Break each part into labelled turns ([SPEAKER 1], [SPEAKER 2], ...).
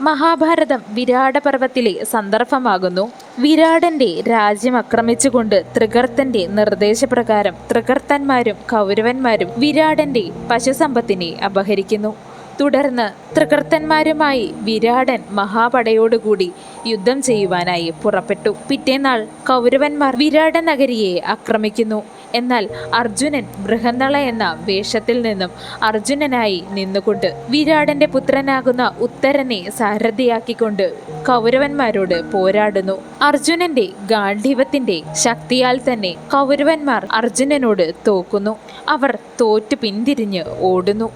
[SPEAKER 1] മഹാഭാരതം വിരാടപർവത്തിലെ സന്ദർഭമാകുന്നു. വിരാടന്റെ രാജ്യം ആക്രമിച്ചുകൊണ്ട് ത്രികർത്തന്റെ നിർദ്ദേശപ്രകാരം ത്രികർത്തന്മാരും കൗരവന്മാരും വിരാടന്റെ പശുസമ്പത്തിനെ അപഹരിക്കുന്നു. തുടർന്ന് ത്രികർത്തന്മാരുമായി വിരാടൻ മഹാപടയോടുകൂടി യുദ്ധം ചെയ്യുവാനായി പുറപ്പെട്ടു. പിറ്റേന്നാൾ കൗരവന്മാർ വിരാട നഗരിയെ ആക്രമിക്കുന്നു. എന്നാൽ അർജുനൻ ബൃഹന്നള എന്ന വേഷത്തിൽ നിന്നും അർജുനനായി നിന്നുകൊണ്ട് വിരാടന്റെ പുത്രനാകുന്ന ഉത്തരനെ സാരഥിയാക്കിക്കൊണ്ട് കൗരവന്മാരോട് പോരാടുന്നു. അർജുനന്റെ ഗാന്ധീവത്തിന്റെ ശക്തിയാൽ തന്നെ കൗരവന്മാർ അർജുനനോട് തോക്കുന്നു. അവർ തോറ്റു പിന്തിരിഞ്ഞ് ഓടുന്നു.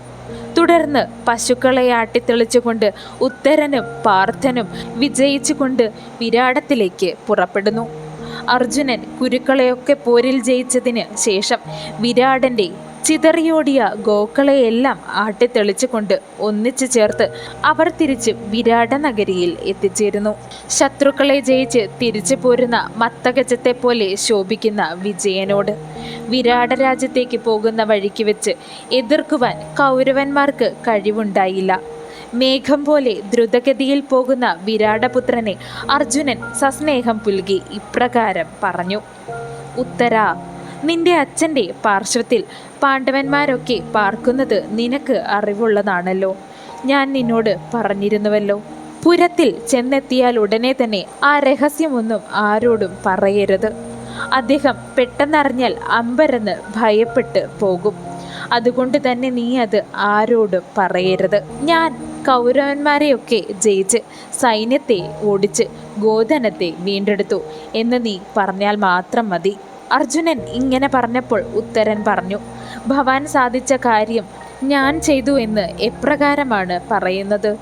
[SPEAKER 1] തുടർന്ന് പശുക്കളെ ആട്ടിത്തെളിച്ചുകൊണ്ട് ഉത്തരനും പാർത്ഥനും വിജയിച്ചുകൊണ്ട് വിരാടത്തിലേക്ക് പുറപ്പെടുന്നു. അർജുനൻ കുരുക്കളെയൊക്കെ പോരിൽ ജയിച്ചതിന് ശേഷം വിരാടന്റെ ചിതറിയോടിയ ഗോക്കളെയെല്ലാം ആട്ടിത്തെളിച്ചുകൊണ്ട് ഒന്നിച്ചു ചേർത്ത് അവർ തിരിച്ച് വിരാട നഗരിയിൽ എത്തിച്ചേരുന്നു. ശത്രുക്കളെ ജയിച്ച് തിരിച്ചു പോരുന്ന മത്തഗജത്തെ പോലെ ശോഭിക്കുന്ന വിജയനോട് വിരാട രാജ്യത്തേക്ക് പോകുന്ന വഴിക്ക് വെച്ച് എതിർക്കുവാൻ കൗരവന്മാർക്ക് കഴിവുണ്ടായില്ല. മേഘം പോലെ ദ്രുതഗതിയിൽ പോകുന്ന വിരാടപുത്രനെ അർജുനൻ സസ്നേഹം പുൽകി ഇപ്രകാരം പറഞ്ഞു. ഉത്തര നിന്റെ അച്ഛന്റെ പാർശ്വത്തിൽ പാണ്ഡവന്മാരൊക്കെ പാർക്കുന്നത് നിനക്ക് അറിവുള്ളതാണല്ലോ. ഞാൻ നിന്നോട് പറഞ്ഞിരുന്നുവല്ലോ പുരത്തിൽ ചെന്നെത്തിയാൽ ഉടനെ തന്നെ ആ രഹസ്യമൊന്നും ആരോടും പറയരുത്. അദ്ദേഹം പെട്ടെന്നറിഞ്ഞാൽ അമ്പരന്ന് ഭയപ്പെട്ട് പോകും. അതുകൊണ്ട് തന്നെ നീ അത് ആരോടും പറയരുത്. ഞാൻ കൗരവന്മാരെയൊക്കെ ജയിച്ച് സൈന്യത്തെ ഓടിച്ച് ഗോധനത്തെ വീണ്ടെടുത്തു. എന്ന് നീ പറഞ്ഞാൽ മാത്രം മതി. അർജുനൻ ഇങ്ങനെ പറഞ്ഞപ്പോൾ ഉത്തരൻ പറഞ്ഞു ഭവാൻ സാധിച്ച കാര്യം ഞാൻ ചെയ്തു എന്ന് എപ്രകാരമാണ് പറയുന്നത്?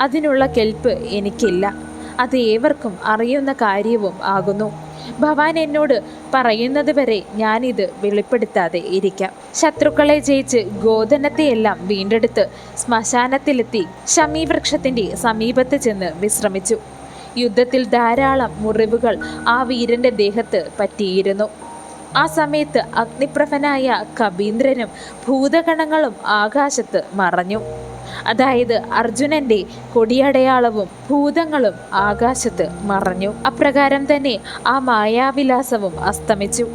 [SPEAKER 1] അതിനുള്ള കെൽപ്പ് എനിക്കില്ല. അത് ഏവർക്കും അറിയുന്ന കാര്യവും ആകുന്നു. ഭവാൻ എന്നോട് പറയുന്നത് വരെ ഞാനിത് വെളിപ്പെടുത്താതെ ഇരിക്കാം. ശത്രുക്കളെ ജയിച്ച് ഗോധനത്തെയെല്ലാം വീണ്ടെടുത്ത് ശ്മശാനത്തിലെത്തി ശമീവൃക്ഷത്തിന്റെ സമീപത്ത് ചെന്ന് വിശ്രമിച്ചു. യുദ്ധത്തിൽ ധാരാളം മുറിവുകൾ ആ വീരന്റെ ദേഹത്ത് പറ്റിയിരുന്നു. ആ സമയത്ത് അഗ്നിപ്രഭനായ കബീന്ദ്രനും ഭൂതഗണങ്ങളും ആകാശത്ത് മറഞ്ഞു. അതായത് അർജുനന്റെ കൊടിയടയാളവും ഭൂതങ്ങളും ആകാശത്ത് മറഞ്ഞു. അപ്രകാരം തന്നെ ആ മായാവിലാസവും അസ്തമിച്ചു.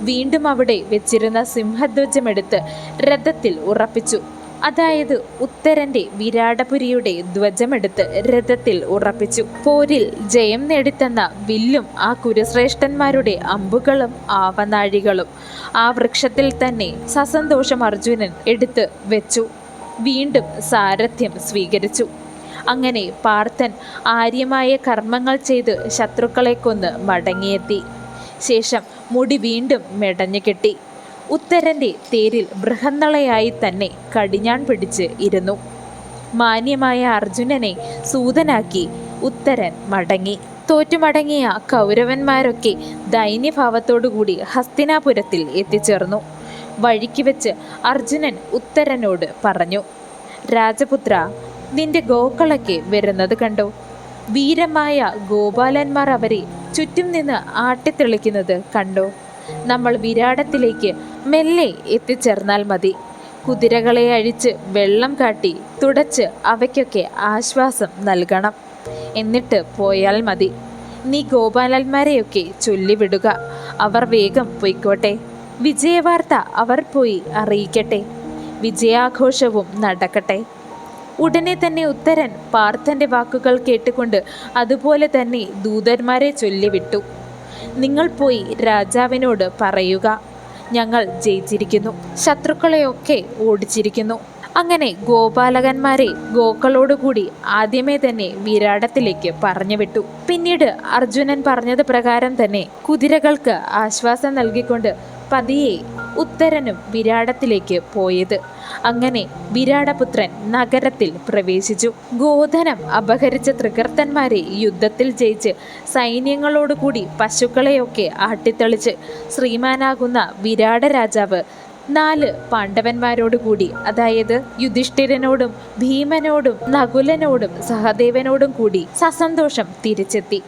[SPEAKER 1] വീണ്ടും അവിടെ വെച്ചിരുന്ന സിംഹധ്വജമെടുത്ത് രഥത്തിൽ ഉറപ്പിച്ചു. അതായത് ഉത്തരന്റെ വിരാടപുരിയുടെ ധ്വജമെടുത്ത് രഥത്തിൽ ഉറപ്പിച്ചു. പോരിൽ ജയം നേടിത്തന്ന വില്ലും ആ കുരുശ്രേഷ്ഠന്മാരുടെ അമ്പുകളും ആവനാഴികളും ആ വൃക്ഷത്തിൽ തന്നെ സസന്തോഷം അർജുനൻ എടുത്ത് വെച്ചു. വീണ്ടും സാരഥ്യം സ്വീകരിച്ചു. അങ്ങനെ പാർത്ഥൻ ആര്യമായ കർമ്മങ്ങൾ ചെയ്ത് ശത്രുക്കളെ കൊന്ന് മടങ്ങിയെത്തി. ശേഷം മുടി വീണ്ടും മെടഞ്ഞു കെട്ടി. ഉത്തരന്റെ തേരിൽ ബൃഹന്നളയായി തന്നെ കടിഞ്ഞാൺ പിടിച്ച് ഇരുന്നു. മാന്യമായ അർജുനനെ സൂതനാക്കി ഉത്തരൻ മടങ്ങി. തോറ്റുമടങ്ങിയ കൗരവന്മാരൊക്കെ ദൈന്യഭാവത്തോടുകൂടി ഹസ്തിനാപുരത്തിൽ എത്തിച്ചേർന്നു. വഴിക്ക് വെച്ച് അർജുനൻ ഉത്തരനോട് പറഞ്ഞു രാജപുത്ര നിന്റെ ഗോക്കളൊക്കെ വരുന്നത് കണ്ടോ? വീരമായ ഗോപാലന്മാർ അവരെ ചുറ്റും നിന്ന് ആട്ടിത്തെളിക്കുന്നത് കണ്ടോ? നമ്മൾ വിരാടത്തിലേക്ക് മെല്ലെ എത്തിച്ചേർന്നാൽ മതി. കുതിരകളെ അഴിച്ച് വെള്ളം കാട്ടി തുടച്ച് അവയ്ക്കൊക്കെ ആശ്വാസം നൽകണം. എന്നിട്ട് പോയാൽ മതി. നീ ഗോപാലന്മാരെയൊക്കെ ചൊല്ലിവിടുക. അവർ വേഗം പൊയ്ക്കോട്ടെ. വിജയവാർത്ത അവർ പോയി അറിയിക്കട്ടെ. വിജയാഘോഷവും നടക്കട്ടെ. ഉടനെ തന്നെ ഉത്തരൻ പാർത്ഥന്റെ വാക്കുകൾ കേട്ടുകൊണ്ട് അതുപോലെ തന്നെ ദൂതന്മാരെ ചൊല്ലിവിട്ടു. നിങ്ങൾ പോയി രാജാവിനോട് പറയുക. ഞങ്ങൾ ജയിച്ചിരിക്കുന്നു. ശത്രുക്കളെയൊക്കെ ഓടിച്ചിരിക്കുന്നു. അങ്ങനെ ഗോപാലകന്മാരെ ഗോക്കളോടുകൂടി ആദ്യമേ തന്നെ വിരാടത്തിലേക്ക് പറഞ്ഞു വിട്ടു പിന്നീട് അർജുനൻ പറഞ്ഞത് പ്രകാരം തന്നെ കുതിരകൾക്ക് ആശ്വാസം നൽകിക്കൊണ്ട് പതിയെ ഉത്തരനും വിരാടത്തിലേക്ക് പോയത്. അങ്ങനെ വിരാടപുത്രൻ നഗരത്തിൽ പ്രവേശിച്ചു. ഗോധനം അപഹരിച്ച തൃകർത്തന്മാരെ യുദ്ധത്തിൽ ജയിച്ച് സൈന്യങ്ങളോടുകൂടി പശുക്കളെയൊക്കെ ആട്ടിത്തെളിച്ച് ശ്രീമാനാകുന്ന വിരാട രാജാവ് നാല് പാണ്ഡവന്മാരോടുകൂടി അതായത് യുധിഷ്ഠിരനോടും ഭീമനോടും നകുലനോടും സഹദേവനോടും കൂടി സസന്തോഷം തിരിച്ചെത്തി.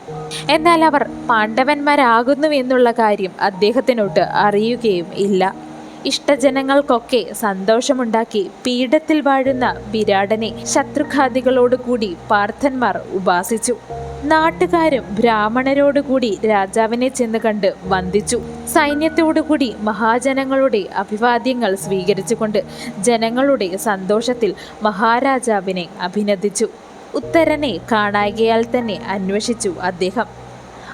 [SPEAKER 1] എന്നാൽ അവർ പാണ്ഡവന്മാരാകുന്നു എന്നുള്ള കാര്യം അദ്ദേഹത്തിനോട്ട് അറിയുകയും ഇല്ല. ഇഷ്ടജനങ്ങൾക്കൊക്കെ സന്തോഷമുണ്ടാക്കി പീഠത്തിൽ വാഴുന്ന വിരാടനെ ശത്രുഘാതികളോടുകൂടി പാർത്ഥന്മാർ ഉപാസിച്ചു. നാട്ടുകാരും ബ്രാഹ്മണരോടുകൂടി രാജാവിനെ ചെന്ന് കണ്ട് വന്ദിച്ചു. സൈന്യത്തോടുകൂടി മഹാജനങ്ങളുടെ അഭിവാദ്യങ്ങൾ സ്വീകരിച്ചുകൊണ്ട് ജനങ്ങളുടെ സന്തോഷത്തിൽ മഹാരാജാവിനെ അഭിനന്ദിച്ചു. ഉത്തരനെ കാണായികയാൽ തന്നെ അന്വേഷിച്ചു അദ്ദേഹം.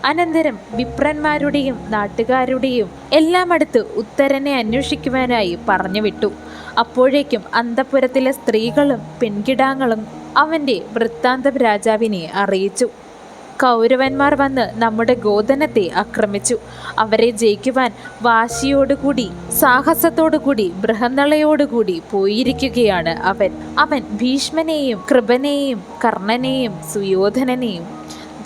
[SPEAKER 1] അനന്തരം വിപ്രന്മാരുടെയും നാട്ടുകാരുടെയും എല്ലാം അടുത്ത് ഉത്തരനെ അന്വേഷിക്കുവാനായി പറഞ്ഞു വിട്ടു അപ്പോഴേക്കും അന്തപുരത്തിലെ സ്ത്രീകളും പെൺകിടാങ്ങളും അവന്റെ വൃത്താന്തം രാജാവിനെ അറിയിച്ചു. കൗരവന്മാർ വന്ന് നമ്മുടെ ഗോധനത്തെ ആക്രമിച്ചു. അവരെ ജയിക്കുവാൻ വാശിയോടുകൂടി സാഹസത്തോടുകൂടി ബൃഹന്നളയോടുകൂടി പോയിരിക്കുകയാണ് അവൻ. അവൻ ഭീഷ്മനെയും കൃപനെയും കർണനെയും സുയോധനനെയും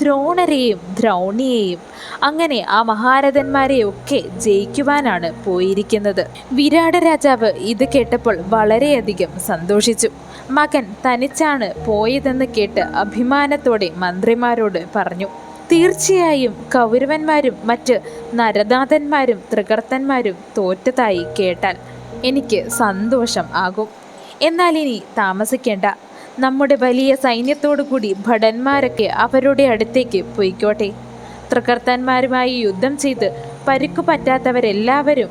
[SPEAKER 1] ദ്രോണരെയും ദ്രൗണിയെയും അങ്ങനെ ആ മഹാരഥന്മാരെയൊക്കെ ജയിക്കുവാനാണ് പോയിരിക്കുന്നത്. വിരാട രാജാവ് ഇത് കേട്ടപ്പോൾ വളരെയധികം സന്തോഷിച്ചു. മകൻ തനിച്ചാണ് പോയതെന്ന് കേട്ട് അഭിമാനത്തോടെ മന്ത്രിമാരോട് പറഞ്ഞു തീർച്ചയായും കൗരവന്മാരും മറ്റ് നരനാഥന്മാരും തൃകർത്തന്മാരും തോറ്റതായി കേട്ടാൽ എനിക്ക് സന്തോഷം ആകും. എന്നാൽ ഇനി താമസിക്കേണ്ട. നമ്മുടെ വലിയ സൈന്യത്തോടു കൂടി ഭടന്മാരൊക്കെ അവരുടെ അടുത്തേക്ക് പൊയ്ക്കോട്ടെ. തൃക്കർത്താന്മാരുമായി യുദ്ധം ചെയ്ത് പരിക്കു പറ്റാത്തവരെല്ലാവരും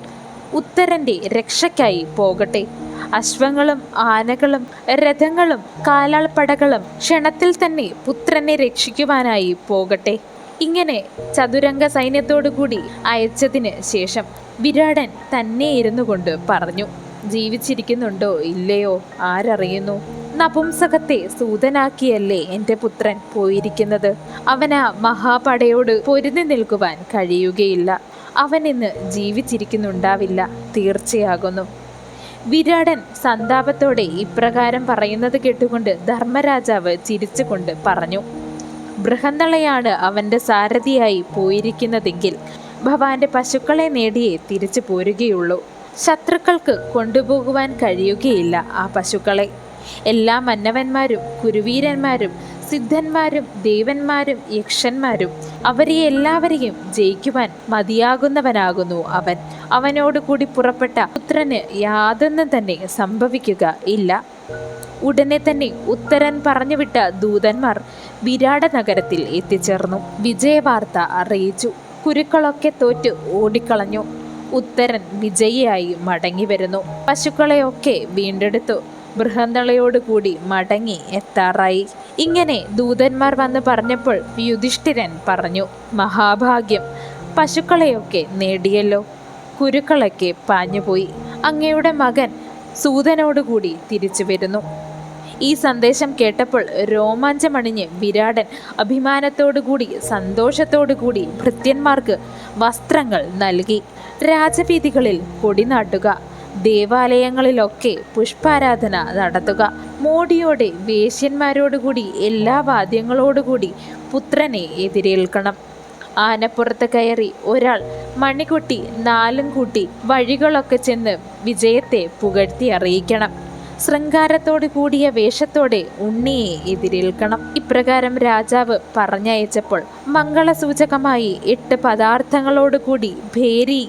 [SPEAKER 1] ഉത്തരന്റെ രക്ഷയ്ക്കായി പോകട്ടെ. അശ്വങ്ങളും ആനകളും രഥങ്ങളും കാലാൾപ്പടകളും ക്ഷണത്തിൽ തന്നെ പുത്രനെ രക്ഷിക്കുവാനായി പോകട്ടെ. ഇങ്ങനെ ചതുരംഗ സൈന്യത്തോടു കൂടി അയച്ചതിന് ശേഷം വിരാടൻ തന്നെ ഇരുന്നു കൊണ്ട് പറഞ്ഞു ജീവിച്ചിരിക്കുന്നുണ്ടോ ഇല്ലയോ? ആരറിയുന്നു? നപുംസകത്തെ സൂതനാക്കിയല്ലേ എന്റെ പുത്രൻ പോയിരിക്കുന്നത്? അവന് മഹാപടയോട് പൊരുതി നിൽക്കുവാൻ കഴിയുകയില്ല. അവൻ ഇന്ന് ജീവിച്ചിരിക്കുന്നുണ്ടാവില്ല. തീർച്ചയാകുന്നു. വിരാടൻ സന്താപത്തോടെ ഇപ്രകാരം പറയുന്നത് കേട്ടുകൊണ്ട് ധർമ്മരാജാവ് ചിരിച്ചുകൊണ്ട് പറഞ്ഞു ബൃഹന്തളയാണ് അവന്റെ സാരഥിയായി പോയിരിക്കുന്നതെങ്കിൽ ഭവാന്റെ പശുക്കളെ നേടിയേ തിരിച്ചു പോരുകയുള്ളൂ. ശത്രുക്കൾക്ക് കൊണ്ടുപോകുവാൻ കഴിയുകയില്ല ആ പശുക്കളെ. എല്ലാ മന്നവന്മാരും കുരുവീരന്മാരും സിദ്ധന്മാരും ദേവന്മാരും യക്ഷന്മാരും അവരെ എല്ലാവരെയും ജയിക്കുവാൻ മതിയാകുന്നവനാകുന്നു അവൻ. അവനോട് കൂടി പുറപ്പെട്ട പുത്രന് യാതൊന്നും തന്നെ സംഭവിക്കുക ഇല്ല. ഉടനെ തന്നെ ഉത്തരൻ പറഞ്ഞുവിട്ട ദൂതന്മാർ വിരാട നഗരത്തിൽ എത്തിച്ചേർന്നു. വിജയവാർത്ത അറിയിച്ചു. കുരുക്കളൊക്കെ തോറ്റ് ഓടിക്കളഞ്ഞു. ഉത്തരൻ വിജയിയായി മടങ്ങി വരുന്നു പശുക്കളെയൊക്കെ വീണ്ടെടുത്തു. ബൃഹന്തളയോടുകൂടി മടങ്ങി എത്താറായി. ഇങ്ങനെ ദൂതന്മാർ വന്ന് പറഞ്ഞപ്പോൾ യുധിഷ്ഠിരൻ പറഞ്ഞു മഹാഭാഗ്യം പശുക്കളെയൊക്കെ നേടിയല്ലോ. കുരുക്കളൊക്കെ പാഞ്ഞുപോയി. അങ്ങയുടെ മകൻ സൂതനോടുകൂടി തിരിച്ചു വരുന്നു. ഈ സന്ദേശം കേട്ടപ്പോൾ രോമാഞ്ചമണിഞ്ഞ് വിരാടൻ അഭിമാനത്തോടുകൂടി സന്തോഷത്തോടുകൂടി ഭൃത്യന്മാർക്ക് വസ്ത്രങ്ങൾ നൽകി. രാജവീതികളിൽ കൊടിനാട്ടുക ദേവാലയങ്ങളിലൊക്കെ പുഷ്പാരാധന നടത്തുക. മോടിയോടെ വേശ്യന്മാരോടുകൂടി എല്ലാ വാദ്യങ്ങളോടുകൂടി പുത്രനെ എതിരേൽക്കണം. ആനപ്പുറത്ത് കയറി ഒരാൾ മണികുട്ടി നാലും കൂട്ടി വഴികളൊക്കെ ചെന്ന് വിജയത്തെ പുകഴ്ത്തി അറിയിക്കണം. ശൃംഗാരത്തോട് കൂടിയ വേഷത്തോടെ ഉണ്ണിയെ എതിരേൽക്കണം. ഇപ്രകാരം രാജാവ് പറഞ്ഞയച്ചപ്പോൾ മംഗളസൂചകമായി എട്ട് പദാർത്ഥങ്ങളോടുകൂടി ഭേരി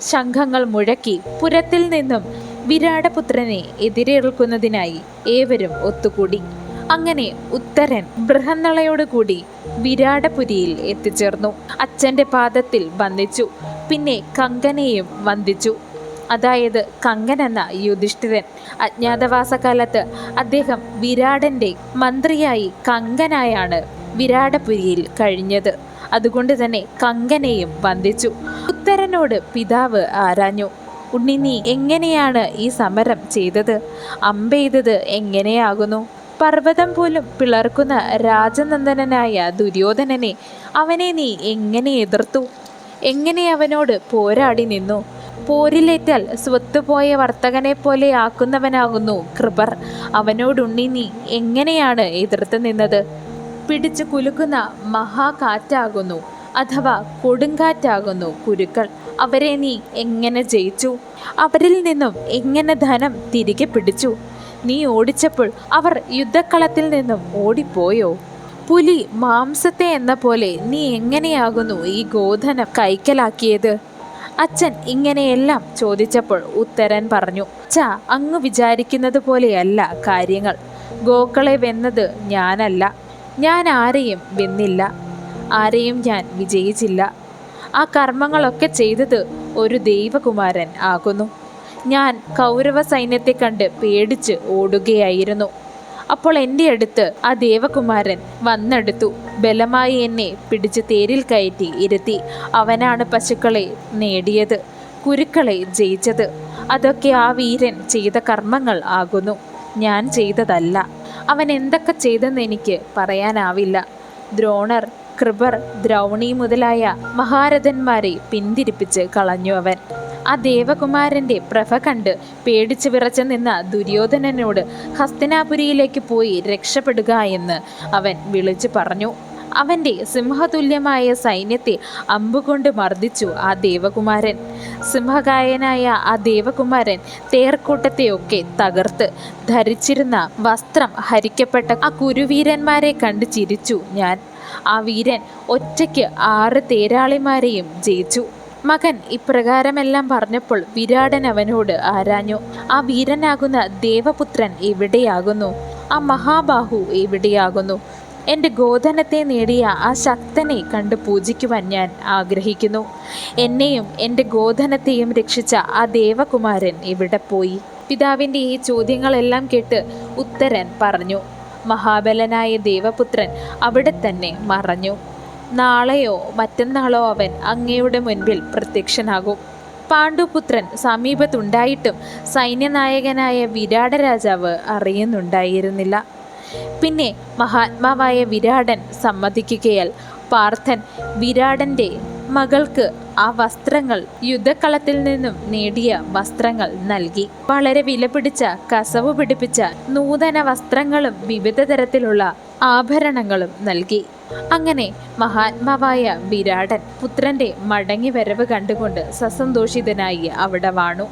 [SPEAKER 1] ശംഖങ്ങൾ മുഴക്കി പുരത്തിൽ നിന്നും വിരാടപുത്രനെ എതിരേൽക്കുന്നതിനായി ഏവരും ഒത്തുകൂടി. അങ്ങനെ ഉത്തരൻ ബൃഹന്നളയോടുകൂടി വിരാടപുരിയിൽ എത്തിച്ചേർന്നു. അച്ഛന്റെ പാദത്തിൽ വന്ദിച്ചു. പിന്നെ കങ്കനെയും വന്ദിച്ചു. അതായത് കങ്കൻ എന്ന യുധിഷ്ഠിരൻ. അജ്ഞാതവാസകാലത്ത് അദ്ദേഹം വിരാടന്റെ മന്ത്രിയായി കങ്കനായാണ് വിരാടപുരിയിൽ കഴിഞ്ഞത്. അതുകൊണ്ട് തന്നെ കങ്കനെയും വന്ദിച്ചു. ഉത്തരനോട് പിതാവ് ആരാഞ്ഞു ഉണ്ണി നീ എങ്ങനെയാണ് ഈ സമരം ചെയ്തത്? അമ്പെയ്തത് എങ്ങനെയാകുന്നു? പർവതം പോലും പിളർക്കുന്ന രാജനന്ദനായ ദുര്യോധനനെ അവനെ നീ എങ്ങനെ എതിർത്തു? എങ്ങനെ അവനോട് പോരാടി നിന്നു? പോരിലേറ്റാൽ സ്വത്തുപോയ വർത്തകനെ പോലെ ആക്കുന്നവനാകുന്നു കൃപർ. അവനോടുണ്ണി നീ എങ്ങനെയാണ് എതിർത്ത് നിന്നത്? പിടിച്ചു കുലുക്കുന്ന മഹാകാറ്റാകുന്നു. അഥവാ കൊടുങ്കാറ്റാകുന്നു കുരുക്കൾ. അവരെ നീ എങ്ങനെ ജയിച്ചു? അവരിൽ നിന്നും എങ്ങനെ ധനം തിരികെ പിടിച്ചു? നീ ഓടിച്ചപ്പോൾ അവർ യുദ്ധക്കളത്തിൽ നിന്നും ഓടിപ്പോയോ? പുലി മാംസത്തെ എന്ന പോലെ നീ എങ്ങനെയാകുന്നു ഈ ഗോധനം കൈക്കലാക്കിയത്? അച്ഛൻ ഇങ്ങനെയെല്ലാം ചോദിച്ചപ്പോൾ ഉത്തരൻ പറഞ്ഞു ച അങ്ങ് വിചാരിക്കുന്നത് പോലെയല്ല കാര്യങ്ങൾ. ഗോക്കളെ വെന്നത് ഞാനല്ല. ഞാൻ ആരെയും വെന്നില്ല. ആരെയും ഞാൻ വിജയിച്ചില്ല. ആ കർമ്മങ്ങളൊക്കെ ചെയ്തത് ഒരു ദൈവകുമാരൻ ആകുന്നു. ഞാൻ കൗരവ സൈന്യത്തെ കണ്ട് പേടിച്ച് ഓടുകയായിരുന്നു. അപ്പോൾ എന്റെ അടുത്ത് ആ ദേവകുമാരൻ വന്നെടുത്തു. ബലമായി എന്നെ പിടിച്ച് തേരിൽ കയറ്റി ഇരുത്തി. അവനാണ് പശുക്കളെ നേടിയത് കുരുക്കളെ ജയിച്ചത്. അതൊക്കെ ആ വീരൻ ചെയ്ത കർമ്മങ്ങൾ ആകുന്നു. ഞാൻ ചെയ്തതല്ല. അവൻ എന്തൊക്കെ ചെയ്തെന്ന് എനിക്ക് പറയാനാവില്ല. ദ്രോണർ കൃപർ ദ്രൗണി മുതലായ മഹാരഥന്മാരെ പിന്തിരിപ്പിച്ച് കളഞ്ഞു അവൻ. ആ ദേവകുമാരന്റെ പ്രഭ കണ്ട് പേടിച്ചു വിറച്ചു നിന്ന ദുര്യോധനനോട് ഹസ്തിനാപുരിയിലേക്ക് പോയി രക്ഷപ്പെടുക എന്ന് അവൻ വിളിച്ചു പറഞ്ഞു. അവന്റെ സിംഹതുല്യമായ സൈന്യത്തെ അമ്പുകൊണ്ട് മർദ്ദിച്ചു ആ ദേവകുമാരൻ. സിംഹഗായനായ ആ ദേവകുമാരൻ തേർക്കൂട്ടത്തെയൊക്കെ തകർത്ത് ധരിച്ചിരുന്ന വസ്ത്രം ഹരിക്കപ്പെട്ട ആ കുരുവീരന്മാരെ കണ്ട് ചിരിച്ചു ഞാൻ. ആ വീരൻ ഒറ്റയ്ക്ക് ആറ് തേരാളിമാരെയും ജയിച്ചു. മകൻ ഇപ്രകാരമെല്ലാം പറഞ്ഞപ്പോൾ വിരാടൻ അവനോട് ആരാഞ്ഞു. ആ വീരനാകുന്ന ദേവപുത്രൻ എവിടെയാകുന്നു? ആ മഹാബാഹു എവിടെയാകുന്നു? എന്റെ ഗോധനത്തെ നേടിയ ആ ശക്തനെ കണ്ട് പൂജിക്കുവാൻ ഞാൻ ആഗ്രഹിക്കുന്നു. എന്നെയും എന്റെ ഗോധനത്തെയും രക്ഷിച്ച ആ ദേവകുമാരൻ ഇവിടെ പോയി? പിതാവിന്റെ ഈ ചോദ്യങ്ങളെല്ലാം കേട്ട് ഉത്തരൻ പറഞ്ഞു മഹാബലനായ ദേവപുത്രൻ അവിടെ തന്നെ മറഞ്ഞു. നാളെയോ മറ്റന്നാളോ അവൻ അങ്ങയുടെ മുൻപിൽ പ്രത്യക്ഷനാകും. പാണ്ഡുപുത്രൻ സമീപത്തുണ്ടായിട്ടും സൈന്യനായകനായ വിരാട രാജാവ് അറിയുന്നുണ്ടായിരുന്നില്ല. പിന്നെ മഹാത്മാവായ വിരാടൻ സമ്മതിക്കുകയാൽ പാർത്ഥൻ വിരാടന്റെ മകൾക്ക് ആ വസ്ത്രങ്ങൾ യുദ്ധക്കളത്തിൽ നിന്നും നേടിയ വസ്ത്രങ്ങൾ നൽകി. വളരെ വിലപിടിച്ച കസവ് പിടിപ്പിച്ച നൂതന വസ്ത്രങ്ങളും വിവിധ തരത്തിലുള്ള ആഭരണങ്ങളും നൽകി. അങ്ങനെ മഹാത്മാവായ വിരാടൻ പുത്രന്റെ മടങ്ങി വരവ് കണ്ടുകൊണ്ട് സസന്തോഷിതനായി അവിടെ വാണു